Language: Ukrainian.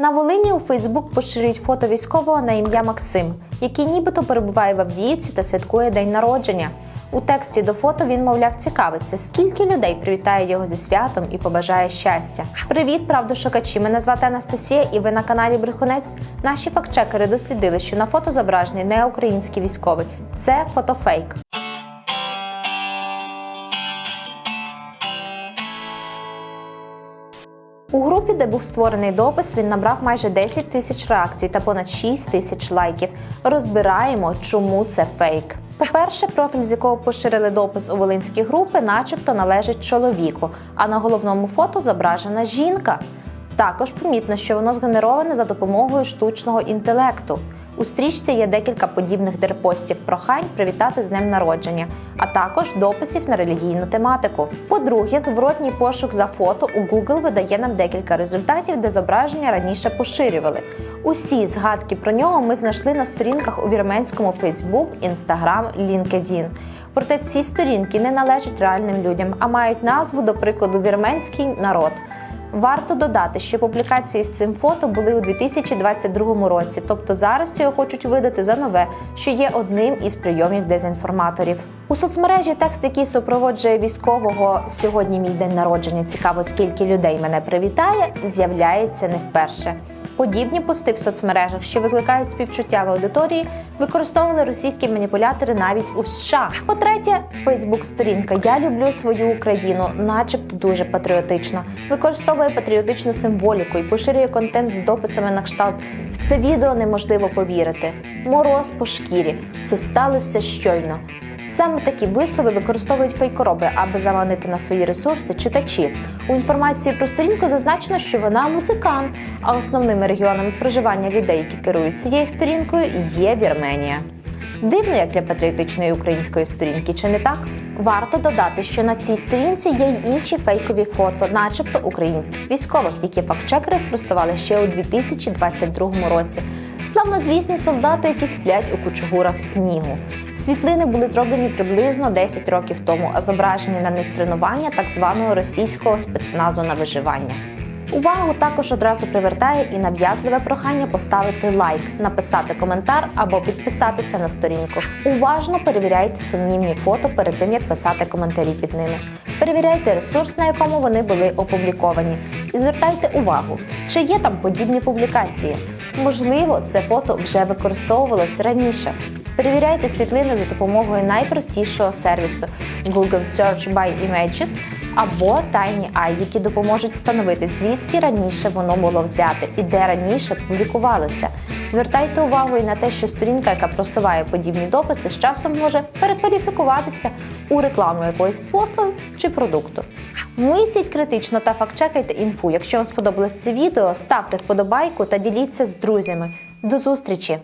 На Волині у Фейсбук поширюють фото військового на ім'я Максим, який нібито перебуває в Авдіївці та святкує день народження. У тексті до фото він, мовляв, цікавиться, скільки людей привітає його зі святом і побажає щастя. Привіт, правдошукачі! Мене звати Анастасія, і ви на каналі Брехунець. Наші фактчекери дослідили, що на фото зображений не український військовий. Це фотофейк. У групі, де був створений допис, він набрав майже 10 тисяч реакцій та понад 6 тисяч лайків. Розбираємо, чому це фейк. По-перше, профіль, з якого поширили допис у волинській групи, начебто належить чоловіку, а на головному фото зображена жінка. Також помітно, що воно згенероване за допомогою штучного інтелекту. У стрічці є декілька подібних дерпостів прохань привітати з днем народження, а також дописів на релігійну тематику. По-друге, зворотній пошук за фото у Google видає нам декілька результатів, де зображення раніше поширювали. Усі згадки про нього ми знайшли на сторінках у вірменському Facebook, Instagram, LinkedIn. Проте ці сторінки не належать реальним людям, а мають назву, до прикладу, вірменський народ. Варто додати, що публікації з цим фото були у 2022 році, тобто зараз його хочуть видати за нове, що є одним із прийомів дезінформаторів. У соцмережі текст, який супроводжує військового сьогодні мій день народження. Цікаво, скільки людей мене привітає, з'являється не вперше. Подібні пости в соцмережах, що викликають співчуття в аудиторії, використовували російські маніпулятори навіть у США. По-третє, Фейсбук-сторінка Я люблю свою Україну, начебто дуже патріотична, використовує патріотичну символіку і поширює контент з дописами на кшталт. В це відео неможливо повірити. Мороз по шкірі. Це сталося щойно. Саме такі вислови використовують фейкороби, аби заманити на свої ресурси читачів. У інформації про сторінку зазначено, що вона музикант, а основними регіонами проживання людей, які керують цією сторінкою, є Вірменія. Дивно, як для патріотичної української сторінки, чи не так? Варто додати, що на цій сторінці є й інші фейкові фото, начебто українських військових, які фактчекери спростували ще у 2022 році. Славнозвісні солдати, які сплять у кучугурах снігу. Світлини були зроблені приблизно 10 років тому, а зображені на них тренування так званого російського спецназу на виживання. Увагу також одразу привертає і нав'язливе прохання поставити лайк, написати коментар або підписатися на сторінку. Уважно перевіряйте сумнівні фото перед тим, як писати коментарі під ними. Перевіряйте ресурс, на якому вони були опубліковані, і звертайте увагу, чи є там подібні публікації. Можливо, це фото вже використовувалось раніше. Перевіряйте світлини за допомогою найпростішого сервісу Google Search by Images або TinyEye, які допоможуть встановити, звідки раніше воно було взяте і де раніше публікувалося. Звертайте увагу і на те, що сторінка, яка просуває подібні дописи, з часом може перекваліфікуватися у рекламу якоїсь послуги чи продукту. Мисліть критично та фактчекайте інфу. Якщо вам сподобалось це відео, ставте вподобайку та діліться з друзями. До зустрічі!